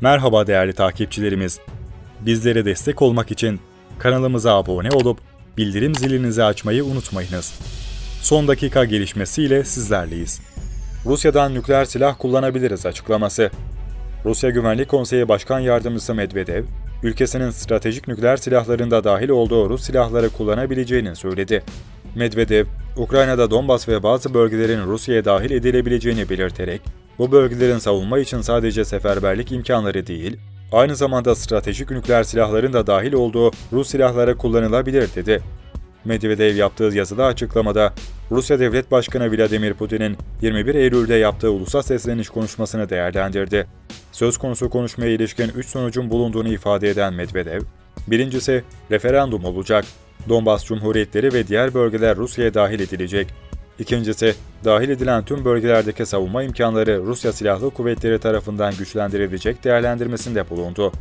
Merhaba değerli takipçilerimiz. Bizlere destek olmak için kanalımıza abone olup bildirim zilinizi açmayı unutmayınız. Son dakika gelişmesiyle sizlerleyiz. Rusya'dan nükleer silah kullanabiliriz açıklaması. Rusya Güvenlik Konseyi Başkan Yardımcısı Medvedev, ülkesinin stratejik nükleer silahlarında dahil olduğu Rus silahları kullanabileceğini söyledi. Medvedev, Ukrayna'da Donbas ve bazı bölgelerin Rusya'ya dahil edilebileceğini belirterek, bu bölgelerin savunma için sadece seferberlik imkanları değil, aynı zamanda stratejik nükleer silahların da dahil olduğu Rus silahları kullanılabilir dedi. Medvedev yaptığı yazılı açıklamada, Rusya Devlet Başkanı Vladimir Putin'in 21 Eylül'de yaptığı ulusal sesleniş konuşmasını değerlendirdi. Söz konusu konuşmaya ilişkin 3 sonucun bulunduğunu ifade eden Medvedev, birincisi referandum olacak. Donbas Cumhuriyetleri ve diğer bölgeler Rusya'ya dahil edilecek. İkincisi, dahil edilen tüm bölgelerdeki savunma imkanları Rusya Silahlı Kuvvetleri tarafından güçlendirilecek değerlendirmesinde bulundu.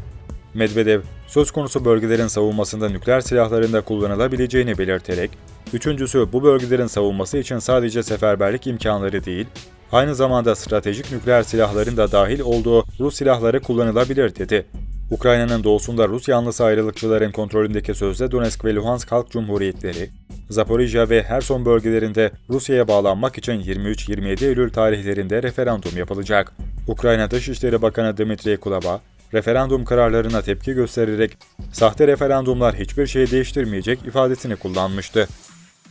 Medvedev, söz konusu bölgelerin savunmasında nükleer silahlarında kullanılabileceğini belirterek, üçüncüsü bu bölgelerin savunması için sadece seferberlik imkanları değil, aynı zamanda stratejik nükleer silahların da dahil olduğu Rus silahları kullanılabilir dedi. Ukrayna'nın doğusunda Rus yanlısı ayrılıkçıların kontrolündeki sözde Donetsk ve Luhansk Halk Cumhuriyetleri, Zaporijya ve Herson bölgelerinde Rusya'ya bağlanmak için 23-27 Eylül tarihlerinde referandum yapılacak. Ukrayna Dışişleri Bakanı Dmitry Kuleba, referandum kararlarına tepki göstererek sahte referandumlar hiçbir şey değiştirmeyecek ifadesini kullanmıştı.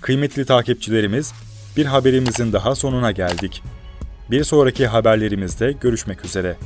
Kıymetli takipçilerimiz, bir haberimizin daha sonuna geldik. Bir sonraki haberlerimizde görüşmek üzere.